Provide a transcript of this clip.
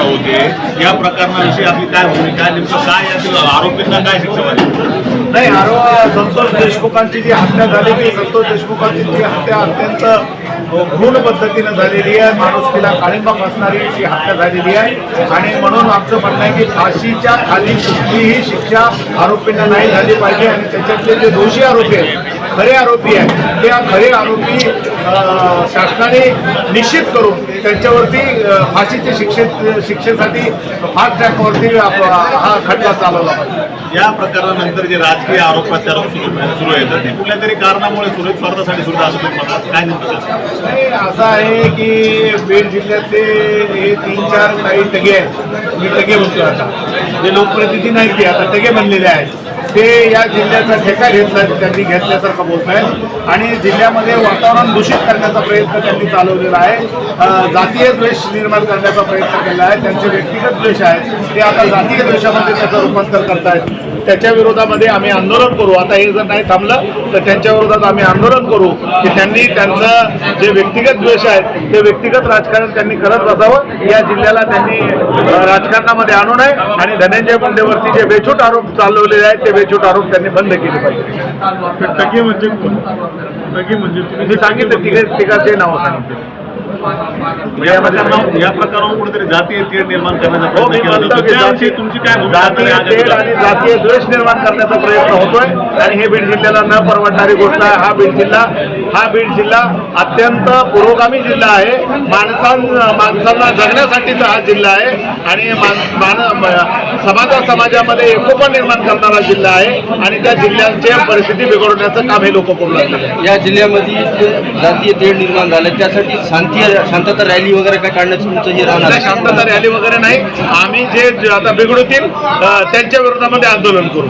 हत्या होते. या प्रकरणाविषयी आपली काय भूमिका नेमकं काय आरोपींना काय शिक्षा पाहिजे नाही आरो संतोष देशमुखांची जी हत्या झालेली संतोष देशमुखांची जी हत्या अत्यंत घृण पद्धतीनं झालेली आहे. माणुसकीला काळिंबा फसणारी जी हत्या झालेली आहे. आणि म्हणून आमचं म्हणणं आहे की फाशीच्या खाली कुठलीही शिक्षा आरोपींना नाही झाली पाहिजे. आणि त्याच्यातले जे दोषी आरोपी आहेत खरे आरोपी आहेत. त्या खरे आरोपी शासनाने निश्चित करून त्यांच्यावरती फाशीच्या शिक्षे शिक्षेसाठी फास्ट ट्रॅकवरती हा खटला चालवला पाहिजे. या प्रकरणानंतर जे राजकीय आरोप प्रत्यारोप सुरू आहेत तर ते कुठल्या तरी कारणामुळे सुरळीत स्वार्थासाठी सुरू असं तुम्ही म्हणतात काय? नाही असं आहे की बीड जिल्ह्यातले हे तीन चार काही टगे आहेत. मी टगे म्हणतो आता. जे लोकप्रतिनिधी नाहीत ते आता टगे बनलेले आहेत. ते या जिल्ह्याचा ठेका घेतला त्यांनी घेतल्यासारखं बोलत आहे आणि जिल्ह्यामध्ये वातावरण दूषित करण्याचा प्रयत्न त्यांनी चालवलेला आहे. जातीय द्वेष निर्माण करण्याचा प्रयत्न केला आहे. त्यांचे व्यक्तिगत द्वेष आहेत. ते आता जातीय द्वेषामध्ये त्याचं रूपांतर करतायत. त्याच्या विरोधामध्ये आम्ही आंदोलन करू. आता हे जर नाही थांबलं तर त्यांच्या विरोधात आम्ही आंदोलन करू की त्यांनी त्यांचं जे व्यक्तिगत द्वेष आहेत ते व्यक्तिगत राजकारण त्यांनी करत बसावं. या जिल्ह्याला त्यांनी राजकारणामध्ये आणू नये. आणि धनंजय मुंडेवरती जे बेछूट आरोप चालवलेले आहेत ते बेछूट आरोप त्यांनी बंद केले पाहिजे टके म्हणजे? टके म्हणजे तुम्ही सांगितलं तिघे तिघाचे नावं सांगितले या प्रकरणावर कुठेतरी जातीय तेढ निर्माण करण्याचा हो प्रयत्न केला तुमची काय भूमिका जातीय? तेढ आणि जातीय द्वेष निर्माण करण्याचा प्रयत्न होतोय. आणि हे बीड जिल्ह्याला न परवडणारी गोष्ट आहे. हा बीड जिल्हा हा बीड जिल्हा अत्यंत पुरोगामी जिल्हा आहे. माणसां माणसांना जगण्यासाठीचा हा जिल्हा आहे. आणि समाजा समाजामध्ये एकोपा निर्माण करणारा जिल्हा आहे. आणि त्या जिल्ह्यांची परिस्थिती बिघडवण्याचं काम हे लोक करू लागलेले आहे. या जिल्ह्यामध्ये जातीय तेढ निर्माण झालं त्यासाठी शांती शांतता रॅली वगैरे काय काढण्याचं तुमचं हे राहणार नाही, शांतता रॅली वगैरे नाही. आम्ही जे जे आता बिघडवतील त्यांच्या विरोधामध्ये आंदोलन करू.